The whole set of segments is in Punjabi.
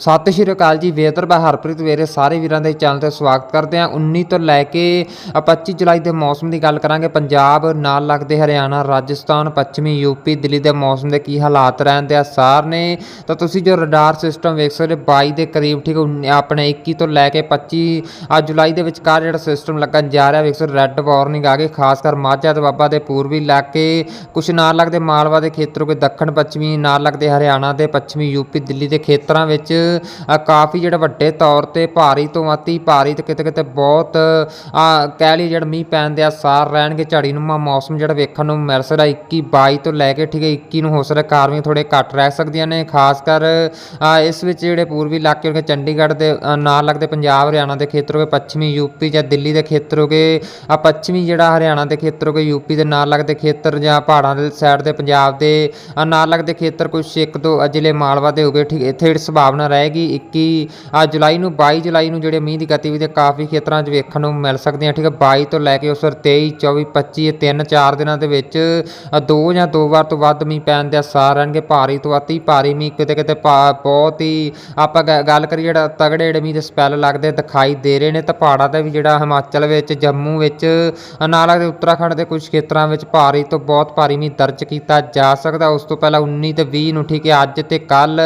ਸਤਿ ਸ਼੍ਰੀ ਅਕਾਲ ਜੀ, ਵੇਦਰ ਹਰਪ੍ਰੀਤ ਵੇਰੇ ਸਾਰੇ ਵੀਰਾਂ ਦੇ ਚੈਨਲ ਤੇ ਸਵਾਗਤ ਕਰਦੇ ਹਾਂ। 19 ਤੋਂ ਲੈ ਕੇ ਅ 25 ਜੁਲਾਈ ਦੇ ਮੌਸਮ ਦੀ ਗੱਲ ਕਰਾਂਗੇ। ਪੰਜਾਬ ਨਾਲ ਲੱਗਦੇ ਹਰਿਆਣਾ, ਰਾਜਸਥਾਨ, ਪੱਛਮੀ ਯੂਪੀ ਦਿੱਲੀ ਦੇ ਮੌਸਮ ਦੇ ਕੀ ਹਾਲਾਤ ਰਹਿੰਦੇ ਆ ਸਾਰ ਨੇ। ਤਾਂ ਤੁਸੀਂ ਜੋ ਰਡਾਰ ਸਿਸਟਮ ਵੇਖ ਸਕਦੇ 22 ਦੇ ਕਰੀਬ ਠੀਕ ਉਨ- ਆਪਣੇ 21 ਤੋਂ ਲੈ ਕੇ 25 ਆ ਜੁਲਾਈ ਦੇ ਵਿਚਕਾਰ ਜਿਹੜਾ ਸਿਸਟਮ ਲੱਗਣ ਜਾ ਰਿਹਾ, ਵੇਖ ਸਕਦੇ ਰੈੱਡ ਵਾਰਨਿੰਗ ਆ ਗਈ। ਖਾਸ ਕਰ ਮਾਝਾ ਤੇ ਦੇ ਪੂਰਬੀ ਇਲਾਕੇ, ਕੁਛ ਨਾਲ ਲੱਗਦੇ ਮਾਲਵਾ ਦੇ ਖੇਤਰ, ਕੋਈ ਦੱਖਣ ਪੱਛਮੀ ਨਾਲ ਲੱਗਦੇ ਹਰਿਆਣਾ ਦੇ, ਪੱਛਮੀ ਯੂਪੀ ਦਿੱਲੀ ਦੇ ਖੇਤਰਾਂ ਵਿੱਚ ਕਾਫੀ ਜਿਹੜਾ ਵੱਡੇ ਤੌਰ ਤੇ ਭਾਰੀ ਤੋਂ ਅਤੀ ਭਾਰੀ ਤੇ ਕਿਤੇ ਕਿਤੇ ਬਹੁਤ ਕਹਿ ਲਈ ਜਿਹੜਾ ਮੀਂਹ ਪੈਣ ਦੇ ਆਸਾਰ ਰਹਿਣਗੇ, ਝੜੀ ਨੂੰ ਮੌਸਮ ਜਿਹੜਾ ਵੇਖਣ ਨੂੰ ਮਿਲ ਸਕਦਾ 21 22 ਤੋਂ ਲੈ ਕੇ ਠੀਕ ਹੈ 21 ਨੂੰ ਹੋ ਸਕਦਾ ਕਾਰਵਾਈਆਂ ਥੋੜੇ ਘੱਟ ਰਹਿ ਸਕਦੀਆਂ ਨੇ, ਖਾਸ ਕਰ ਇਸ ਵਿੱਚ ਜਿਹੜੇ ਪੂਰਬੀ ਇਲਾਕੇ ਹੋਗੇ ਚੰਡੀਗੜ੍ਹ ਦੇ ਨਾਲ ਲੱਗਦੇ ਪੰਜਾਬ, ਹਰਿਆਣਾ ਦੇ ਖੇਤਰ ਹੋਗੇ, ਪੱਛਮੀ ਯੂਪੀ ਜਾਂ ਦਿੱਲੀ ਦੇ ਖੇਤਰ ਹੋਗੇ ਆ ਪੱਛਮੀ ਜਿਹੜਾ ਹਰਿਆਣਾ ਦੇ ਖੇਤਰ ਹੋਗੇ, ਯੂਪੀ ਦੇ ਨਾਲ ਲੱਗਦੇ ਖੇਤਰ ਜਾਂ ਪਹਾੜਾਂ ਦੇ ਸਾਈਡ ਦੇ ਪੰਜਾਬ ਦੇ ਨਾਲ ਲੱਗਦੇ ਖੇਤਰ ਕੁਛ ਇੱਕ ਦੋ ਜ਼ਿਲ੍ਹੇ ਮਾਲਵਾ ਦੇ ਹੋਗੇ, ਠੀਕ, ਇੱਥੇ ਜਿਹੜੀ ਸੰਭਾਵਨਾ ਰਹੇਗੀ 21 ਆ ਜੁਲਾਈ ਨੂੰ 22 ਜੁਲਾਈ ਨੂੰ ਜਿਹੜੇ ਮੀਂਹ ਦੀ ਗਤੀਵਿਧੀ ਕਾਫੀ ਖੇਤਰਾਂ 'ਚ ਵੇਖਣ ਨੂੰ ਮਿਲ ਸਕਦੀਆਂ ਠੀਕ ਹੈ 22 ਤੋਂ ਲੈ ਕੇ ਉਸ ਵਾਰ 23 24 25 ਤਿੰਨ, ਚਾਰ ਦਿਨਾਂ ਦੇ ਵਿੱਚ ਦੋ ਜਾਂ ਦੋ ਵਾਰ ਤੋਂ ਵੱਧ ਮੀਂਹ ਪੈਣ ਦੇ ਅਸਾਰ ਰਹਿਣਗੇ, ਭਾਰੀ ਤੋਂ ਅਤੀ ਭਾਰੀ ਮੀਂਹ ਕਿਤੇ ਕਿਤੇ ਭਾ- ਬਹੁਤ ਹੀ, ਆਪਾਂ ਗ- ਗੱਲ ਕਰੀਏ ਜਿਹੜਾ ਤਗੜੇ ਜਿਹੜੇ ਮੀਂਹ ਦੇ ਸਪੈਲ ਲੱਗਦੇ ਦਿਖਾਈ ਦੇ ਰਹੇ ਨੇ ਤਾਂ ਪਹਾੜਾਂ ਤੇ ਵੀ ਜਿਹੜਾ ਹਿਮਾਚਲ ਵਿੱਚ, ਜੰਮੂ ਵਿੱਚ ਨਾਲ ਲੱਗਦੇ ਉੱਤਰਾਖੰਡ ਦੇ ਕੁਝ ਖੇਤਰਾਂ ਵਿੱਚ ਭਾਰੀ ਤੋਂ ਬਹੁਤ ਭਾਰੀ ਮੀਂਹ ਦਰਜ ਕੀਤਾ ਜਾ ਸਕਦਾ, ਉਸ ਤੋਂ ਪਹਿਲਾਂ 19 ਤੇ 20 ਨੂੰ, ਠੀਕ ਹੈ, ਅੱਜ ਤੇ ਕੱਲ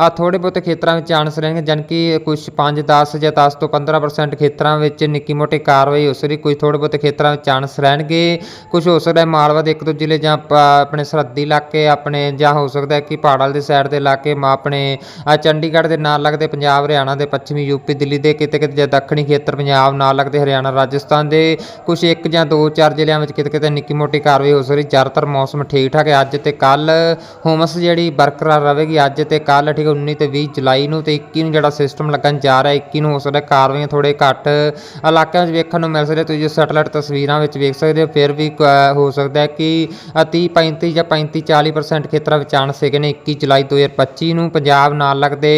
ਆ ਥੋੜੇ ਬਹੁਤੇ ਖੇਤਰਾਂ ਵਿੱਚ ਚਾਂਸ ਰਹਿਣਗੇ ਜਨ ਕਿ ਕੁਝ 5 10 ਜਾਂ 10 ਤੋਂ 15% ਖੇਤਰਾਂ ਵਿੱਚ ਨਿੱਕੀ ਮੋਟੀ ਕਾਰਵਾਈ ਹੋ ਸਕਦੀ ਕੁਝ ਥੋੜੇ ਬਹੁਤੇ ਖੇਤਰਾਂ ਵਿੱਚ ਚਾਂਸ ਰਹਿਣਗੇ। ਕੁਝ ਹੋ ਸਕਦਾ ਮਾਲਵਾ ਦੇ ਇੱਕ ਦੋ ਜ਼ਿਲ੍ਹੇ ਜਾਂ ਆਪਣੇ ਸਰਹੱਦੀ ਇਲਾਕੇ, ਆਪਣੇ ਜਾਂ ਹੋ ਸਕਦਾ ਕਿ ਪਹਾੜਾਂ ਦੇ ਸਾਈਡ ਦੇ ਇਲਾਕੇ, ਮਾ ਆਪਣੇ ਚੰਡੀਗੜ੍ਹ ਦੇ ਨਾਲ ਲੱਗਦੇ ਪੰਜਾਬ, ਹਰਿਆਣਾ ਦੇ ਪੱਛਮੀ ਯੂਪੀ ਦਿੱਲੀ ਦੇ ਕਿਤੇ ਕਿਤੇ ਜਾਂ ਦੱਖਣੀ ਖੇਤਰ ਪੰਜਾਬ ਨਾਲ ਲੱਗਦੇ ਹਰਿਆਣਾ, ਰਾਜਸਥਾਨ ਦੇ ਕੁਝ ਇੱਕ ਜਾਂ ਦੋ, ਚਾਰ ਜ਼ਿਲ੍ਹਿਆਂ ਵਿੱਚ ਕਿਤੇ ਕਿਤੇ ਨਿੱਕੀ ਮੋਟੀ ਕਾਰਵਾਈ ਹੋ ਸਕਦੀ ਜ਼ਿਆਦਾਤਰ ਮੌਸਮ ਠੀਕ ਠਾਕ ਹੈ। ਅੱਜ ਤੇ ਕੱਲ ਹੁਮਸ ਜਿਹੜੀ ਬਰਕਰਾਰ ਰਹੇਗੀ। ਅੱਜ ਤੇ ਕੱਲ ਠੀਕ ਹੈ 19 ਤੇ 20 ਜੁਲਾਈ ਨੂੰ ਤੇ 21 ਨੂੰ ਜਿਹੜਾ ਸਿਸਟਮ ਲੱਗਣ ਜਾ ਰਿਹਾ 21 ਨੂੰ ਹੋ ਸਕਦਾ ਕਾਰਵਾਈਆਂ ਥੋੜੇ ਘੱਟ ਇਲਾਕਿਆਂ ਵਿੱਚ ਵੇਖਣ ਨੂੰ ਮਿਲ ਸਕਦੇ। ਤੁਸੀਂ ਸੈਟਲਾਈਟ ਤਸਵੀਰਾਂ ਵਿੱਚ ਵੇਖ ਸਕਦੇ ਹੋ, ਫਿਰ ਵੀ ਹੋ ਸਕਦਾ ਹੈ ਕਿ 30 35 ਜਾਂ 35 40% ਖੇਤਰਾਂ ਵਿੱਚ ਚਾਂਸ ਹੈਗੇ ਨੇ 21 ਜੁਲਾਈ 2025 ਨੂੰ। ਪੰਜਾਬ ਨਾਲ ਲੱਗਦੇ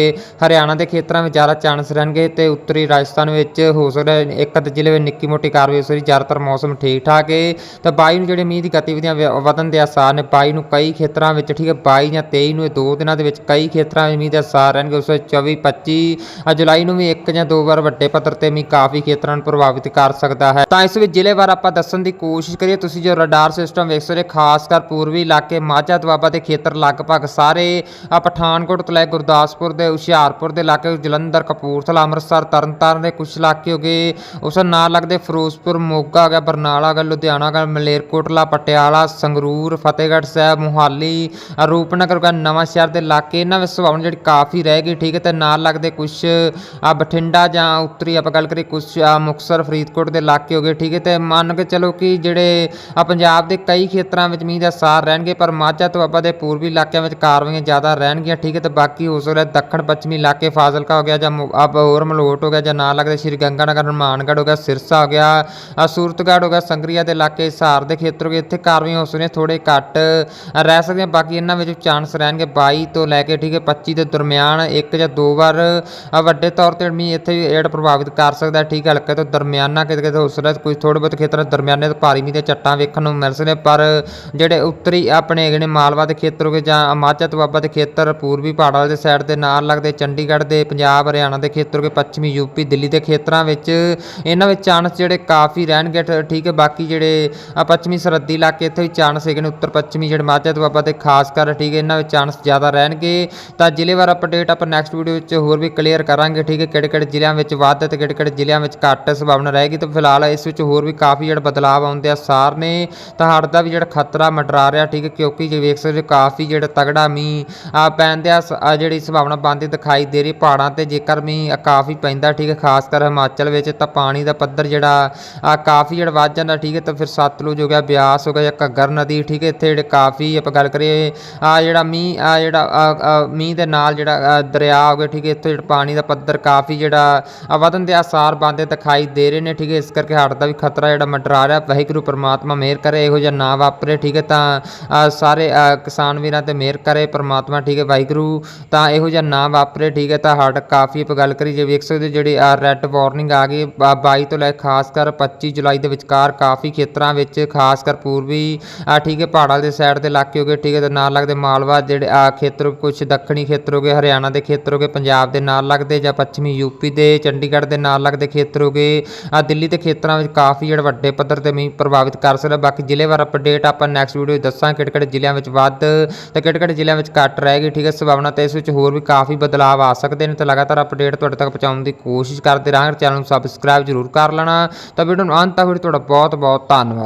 ਹਰਿਆਣਾ ਦੇ ਖੇਤਰਾਂ ਵਿੱਚ ਜ਼ਿਆਦਾ ਚਾਂਸ ਰਹਿਣਗੇ ਤੇ ਉੱਤਰੀ ਰਾਜਸਥਾਨ ਵਿੱਚ ਹੋ ਸਕਦਾ ਇੱਕ ਅੱਧ ਜ਼ਿਲ੍ਹੇ ਵਿੱਚ ਨਿੱਕੀ ਮੋਟੀ ਕਾਰਵਾਈ ਹੋ ਸਕਦੀ ਜ਼ਿਆਦਾਤਰ ਮੌਸਮ ਠੀਕ ਠਾਕ ਹੈ ਤਾਂ 22 ਨੂੰ ਜਿਹੜੇ ਮੀਂਹ ਦੀ ਗਤੀਵਿਧੀਆਂ ਵਧਣ ਦੇ ਆਸਾਰ ਨੇ 22 ਨੂੰ ਕਈ ਖੇਤਰਾਂ ਵਿੱਚ ਠੀਕ ਹੈ 22 ਜਾਂ 23 ਨੂੰ ਇਹ ਦੋ ਦਿਨਾਂ ਦੇ ਵਿੱਚ ਕਈ ਖੇਤਰਾਂ ਵਿੱਚ ਮੀਂਹ ਦੇ ਆਸਾਰ ਰਹਿਣਗੇ, ਉਸ ਵਿੱਚ 24 25 ਜੁਲਾਈ ਨੂੰ ਵੀ ਇੱਕ ਜਾਂ ਦੋ ਵਾਰ ਵੱਡੇ ਪੱਧਰ ਤੇ ਮੀਂਹ ਕਾਫੀ ਖੇਤਰਾਂ ਨੂੰ ਪ੍ਰਭਾਵਿਤ ਕਰ ਸਕਦਾ ਹੈ। ਤਾਂ ਇਸ ਵਿੱਚ ਜ਼ਿਲ੍ਹੇਵਾਰ ਆਪਾਂ ਦੱਸਣ ਦੀ ਕੋਸ਼ਿਸ਼ ਕਰੀਏ, ਤੁਸੀਂ ਜੋ ਰਡਾਰ ਸਿਸਟਮ ਵੇਖ ਸਕਦੇ ਖਾਸ ਕਰ ਪੂਰਬੀ ਇਲਾਕੇ ਮਾਝਾ, ਦੁਆਬਾ ਦੇ ਖੇਤਰ ਲਗਭਗ ਸਾਰੇ ਪਠਾਨਕੋਟ ਤੋਂ ਲੈ ਕੇ ਗੁਰਦਾਸਪੁਰ ਦੇ, ਹੁਸ਼ਿਆਰਪੁਰ ਦੇ ਇਲਾਕੇ ਜਲੰਧਰ, ਕਪੂਰਥਲਾ, ਅੰਮ੍ਰਿਤਸਰ, ਤਰਨਤਾਰਨ ਦੇ ਕੁਝ ਇਲਾਕੇ ਹੋ ਗਏ। ਉਸ ਨਾਲ ਲੱਗਦੇ ਫਿਰੋਜ਼ਪੁਰ, ਮੋਗਾ ਹੋ ਗਿਆ ਬਰਨਾਲਾ ਹੋ ਗਿਆ ਲੁਧਿਆਣਾ ਹੋ ਗਿਆ ਮਲੇਰਕੋਟਲਾ, ਪਟਿਆਲਾ, ਸੰਗਰੂਰ, ਫਤਿਹਗੜ੍ਹ ਸਾਹਿਬ, ਮੁਹਾਲੀ, ਰੂਪਨਗਰ ਹੋ ਗਿਆ ਨਵਾਂ ਸ਼ਹਿਰ ਦੇ ਇਲਾਕੇ। ਇਹਨਾਂ ਵਿੱਚ ਸੰਭਾਵਨਾ ਜਿਹੜੀ ਕਾਫੀ ਰਹਿ ਰਹੇਗੀ ਠੀਕ ਹੈ ਤੇ ਨਾਲ ਲੱਗਦੇ ਕੁਝ ਆ ਬਠਿੰਡਾ ਜਾਂ ਉੱਤਰੀ ਆਪਾਂ ਗੱਲ ਕਰੀਏ ਕੁਝ ਆ ਮੁਕਤਸਰ ਫਰੀਦਕੋਟ ਦੇ ਇਲਾਕੇ ਹੋ ਗਏ ਠੀਕ ਹੈ ਤੇ ਮੰਨ ਕੇ ਚਲੋ ਕਿ ਜਿਹੜੇ ਆ ਪੰਜਾਬ ਦੇ ਕਈ ਖੇਤਰਾਂ ਵਿੱਚ ਮੀਂਹ ਦਾ ਸਾਰ ਰਹਿਣਗੇ ਪਰ ਮਾਝਾ ਤੋਂ ਆਪਾਂ ਦੇ ਪੂਰਬੀ ਇਲਾਕਿਆਂ ਵਿੱਚ ਕਾਰਵਾਈਆਂ ਜ਼ਿਆਦਾ ਰਹਿਣਗੀਆਂ ਠੀਕ ਹੈ ਤੇ ਬਾਕੀ ਹੋ ਸਕਦਾ ਦੱਖਣ ਪੱਛਮੀ ਇਲਾਕੇ ਫਾਜ਼ਿਲਕਾ ਹੋ ਗਿਆ ਜਾਂ ਮੁ- ਹੋਰ ਮਲੋਟ ਹੋ ਗਿਆ ਜਾਂ ਨਾਲ ਲੱਗਦੇ ਸ਼੍ਰੀ ਗੰਗਾਨਗਰ ਹਨੂੰਮਾਨਗੜ੍ਹ ਹੋ ਗਿਆ ਸਿਰਸਾ ਹੋ ਗਿਆ ਆ ਸੂਰਤਗੜ੍ਹ ਹੋ ਗਿਆ ਸੰਗਰੀਆ ਦੇ ਇਲਾਕੇ ਹਿਸਾਰ ਦੇ ਖੇਤਰ ਹੋ ਗਏ ਇੱਥੇ ਕਾਰਵਾਈਆਂ ਹੋ ਸਕਦੀਆਂ ਥੋੜੇ ਘੱਟ ਅ, ਰਹਿ ਸਕਦੀਆਂ ਬਾਕੀ ਇਹਨਾਂ ਵਿੱਚ ਚਾਂਸ ਰਹਿਣਗੇ 22 ਤੋਂ ਲੈ ਕੇ ਠੀਕ ਹੈ 25 ਦੇ ਦਰਮਿਆਨ ਇੱਕ ਜਾਂ ਦੋ ਵਾਰ ਵੱਡੇ ਤੌਰ ਤੇ ਮੀਂਹ ਇੱਥੇ ਵੀ ਜਿਹੜਾ ਪ੍ਰਭਾਵਿਤ ਕਰ ਸਕਦਾ, ਠੀਕ ਹੈ, ਹਲਕੇ ਤੋਂ ਦਰਮਿਆਨਾ ਕਿਤੇ ਕਿਤੇ ਹੋ ਸਕਦਾ ਕੋਈ ਥੋੜੇ ਬਹੁਤ ਖੇਤਰਾਂ ਦਰਮਿਆਨੇ ਤੋਂ ਭਾਰੀ ਮੀਂਹ ਦੀਆਂ ਚੱਟਾਂ ਵੇਖਣ ਨੂੰ ਮਿਲ ਸਕਦੇ ਪਰ ਜਿਹੜੇ ਉੱਤਰੀ ਆਪਣੇ ਹੈਗੇ ਨੇ ਮਾਲਵਾ ਦੇ ਖੇਤਰ ਹੋ ਗਏ ਜਾਂ ਮਾਝਾ ਦੁਆਬਾ ਦੇ ਖੇਤਰ, ਪੂਰਬੀ ਪਹਾੜਾਂ ਦੇ ਸਾਈਡ ਦੇ ਨਾਲ ਲੱਗਦੇ ਚੰਡੀਗੜ੍ਹ ਦੇ, ਪੰਜਾਬ, ਹਰਿਆਣਾ ਦੇ ਖੇਤਰ ਹੋ ਗਏ, ਪੱਛਮੀ ਯੂਪੀ, ਦਿੱਲੀ ਦੇ ਖੇਤਰਾਂ ਵਿੱਚ, ਇਹਨਾਂ ਵਿੱਚ ਚਾਂਸ ਜਿਹੜੇ ਕਾਫੀ ਰਹਿਣਗੇ, ਠ- ਠੀਕ ਹੈ, ਬਾਕੀ ਜਿਹੜੇ ਪੱਛਮੀ ਸਰਹੱਦੀ ਇਲਾਕੇ ਇੱਥੇ ਵੀ ਚਾਂਸ ਹੈਗੇ ਨੇ, ਉੱਤਰ ਪੱਛਮੀ ਜਿਹੜੇ ਮਾਝਾ ਦੁਆਬਾ ਤੇ ਖਾਸ ਕਰ, ਠੀਕ ਹੈ, ਇਹਨਾਂ ਵਿੱਚ ਚਾਂਸ ਜ਼ਿਆਦਾ ਰਹਿਣਗੇ, ਤਾਂ ਜ਼ਿਲ੍ਹੇਵਾਰ ਅਪਡੇਟ ਆਪਾਂ ਨੈਕਸਟ ਵੀਡੀਓ ਵਿੱਚ ਹੋਰ ਵੀ ਕਲੀਅਰ ਕਰਾਂਗੇ, ਠੀਕ ਹੈ? ਕਿਹੜੇ ਕਿਹੜੇ ਜ਼ਿਲ੍ਹਿਆਂ ਵਿੱਚ ਵੱਧ ਤੇ ਕਿਹੜੇ ਕਿਹੜੇ ਜ਼ਿਲ੍ਹਿਆਂ ਵਿੱਚ ਘੱਟ ਸੰਭਾਵਨਾ ਰਹੇਗੀ ਤਾਂ ਫਿਲਹਾਲ ਇਸ ਵਿੱਚ ਹੋਰ ਵੀ ਕਾਫੀ ਜਿਹੜਾ ਬਦਲਾਅ ਆਉਂਦੇ ਆ। ਸਾਰ ਨੇ ਤਾਂ ਹੜ੍ਹ ਦਾ ਵੀ ਜਿਹੜਾ ਖਤਰਾ ਮੰਡਰਾ ਰਿਹਾ, ਠੀਕ ਹੈ? ਕਿਉਂਕਿ ਜੇ ਵੇਖ ਸਕਦੇ ਕਾਫੀ ਜਿਹੜਾ ਤਗੜਾ ਮੀਂਹ ਆ ਪੈਂਦੇ ਆ ਸ- ਜਿਹੜੀ ਸੰਭਾਵਨਾ ਬਣਦੀ ਦਿਖਾਈ ਦੇ ਰਹੀ ਪਹਾੜਾਂ ਤੇ। ਜੇਕਰ ਮੀਂਹ ਕਾਫੀ ਪੈਂਦਾ, ਠੀਕ ਹੈ? ਖਾਸ ਕਰ ਹਿਮਾਚਲ ਵਿੱਚ ਤਾਂ ਪਾਣੀ ਦਾ ਪੱਧਰ ਜਿਹੜਾ ਆ ਕਾਫੀ ਜਿਹੜਾ ਵੱਧ ਜਾਂਦਾ, ਠੀਕ ਹੈ? ਤਾਂ ਫਿਰ ਸਤਲੁਜ ਹੋ ਗਿਆ, ਬਿਆਸ ਹੋ ਗਿਆ ਜਾਂ ਘੱਗਰ ਨਦੀ, ਠੀਕ ਹੈ? ਇੱਥੇ ਜਿਹੜੇ ਕਾਫੀ ਆਪਾਂ ਗੱਲ ਕਰੀਏ ਆ ਜਿਹੜਾ ਮੀਂਹ ਆ ਜਿਹੜਾ ਮੀਂਹ ਦੇ ਨਾਲ ਜਿਹੜਾ ਦਰਿਆ ਦਰਿਆ ਹੋ ਗਏ ਠੀਕ ਹੈ ਇੱਥੇ ਜਿਹੜਾ ਪਾਣੀ ਦਾ ਪੱਧਰ ਕਾਫੀ ਜਿਹੜਾ ਆ, ਵਧਣ ਦੇ ਆਸਾਰ ਬਣਦੇ ਦਿਖਾਈ ਦੇ ਰਹੇ ਨੇ ਠੀਕ ਹੈ ਇਸ ਕਰਕੇ ਹੜ੍ਹ ਦਾ ਵੀ ਖਤਰਾ ਜਿਹੜਾ ਮੰਡਰਾ ਰਿਹਾ। ਵਾਹਿਗੁਰੂ ਪ੍ਰਮਾਤਮਾ ਮਿਹਰ ਕਰੇ ਇਹੋ ਜਿਹਾ ਨਾ ਵਾਪਰੇ ਠੀਕ ਹੈ ਤਾਂ ਸਾਰੇ ਕਿਸਾਨ ਵੀਰਾਂ ਤੇ ਮਿਹਰ ਕਰੇ ਪ੍ਰਮਾਤਮਾ ਠੀਕ ਹੈ ਵਾਹਿਗੁਰੂ ਤਾਂ ਇਹੋ ਜਿਹਾ ਨਾ ਵਾਪਰੇ ਠੀਕ ਹੈ ਤਾਂ ਹੜ੍ਹ ਕਾਫੀ ਆਪਾਂ ਗੱਲ ਕਰੀ ਜੇ ਵੇਖ ਸਕਦੇ ਹੋ ਜਿਹੜੀ ਰੈੱਡ ਵਾਰਨਿੰਗ ਆ ਗਈ ਬ- 22 ਤੋਂ ਲੈ ਕੇ ਖਾਸ ਕਰ 25 ਜੁਲਾਈ ਦੇ ਵਿਚਕਾਰ ਕਾਫੀ ਖੇਤਰਾਂ ਵਿੱਚ ਖਾਸ ਕਰ ਪੂਰਬੀ ਠੀਕ ਹੈ ਪਹਾੜਾਂ ਦੇ ਸਾਈਡ ਦੇ ਇਲਾਕੇ ਹੋ ਗਏ ਠੀਕ ਹੈ ਤੇ ਨਾਲ ਲੱਗਦੇ ਮਾਲਵਾ ਜਿਹੜੇ ਖੇਤਰ ਕੁਝ ਦੱਖਣੀ ਖੇਤਰ ਹੋ ਗਏ ਹਰਿਆਣਾ ਦੇ ਖੇਤਰ ਹੋ ਗਏ ਪੰਜਾਬ ਦੇ ਨਾਲ ਲੱਗਦੇ ਜਾਂ ਪੱਛਮੀ ਯੂਪੀ ਦੇ, ਚੰਡੀਗੜ੍ਹ ਦੇ ਨਾਲ ਲੱਗਦੇ ਖੇਤਰ ਹੋ ਗਏ ਆ ਦਿੱਲੀ ਦੇ ਖੇਤਰਾਂ ਵਿੱਚ ਕਾਫੀ ਜਿਹੜੇ ਵੱਡੇ ਪੱਧਰ ਤੇ ਮੀਂਹ ਪ੍ਰਭਾਵਿਤ ਕਰ ਸਕਦਾ ਬਾਕੀ ਜ਼ਿਲ੍ਹੇਵਾਰ ਅਪਡੇਟ ਆਪਾਂ ਨੈਕਸਟ ਵੀਡੀਓ 'ਚ ਦੱਸਾਂ ਕਿਹੜੇ ਕਿਹੜੇ ਜ਼ਿਲ੍ਹਿਆਂ ਵਿੱਚ ਵੱਧ ਤੇ ਕਿਹੜੇ ਕਿਹੜੇ ਜ਼ਿਲ੍ਹਿਆਂ ਵਿੱਚ ਘੱਟ ਰਹੇਗੀ ਠੀਕ ਹੈ ਸੰਭਾਵਨਾ ਤੇ ਇਸ ਵਿੱਚ ਹੋਰ ਵੀ ਕਾਫੀ ਬਦਲਾਅ ਆ ਸਕਦੇ ਨੇ, ਤੇ ਲਗਾਤਾਰ ਅਪਡੇਟ ਤੁਹਾਡੇ ਤੱਕ ਪਹੁੰਚਾਉਣ ਦੀ ਕੋਸ਼ਿਸ਼ ਕਰਦੇ ਰਹਾਂਗੇ। ਚੈਨਲ ਨੂੰ ਸਬਸਕ੍ਰਾਈਬ ਜ਼ਰੂਰ ਕਰ ਲੈਣਾ। ਤਾਂ ਵੀਡੀਓ ਨੂੰ ਅੰਤ ਤੱਕ ਤੁਹਾਡਾ ਬਹੁਤ ਬਹੁਤ ਧੰਨਵਾਦ।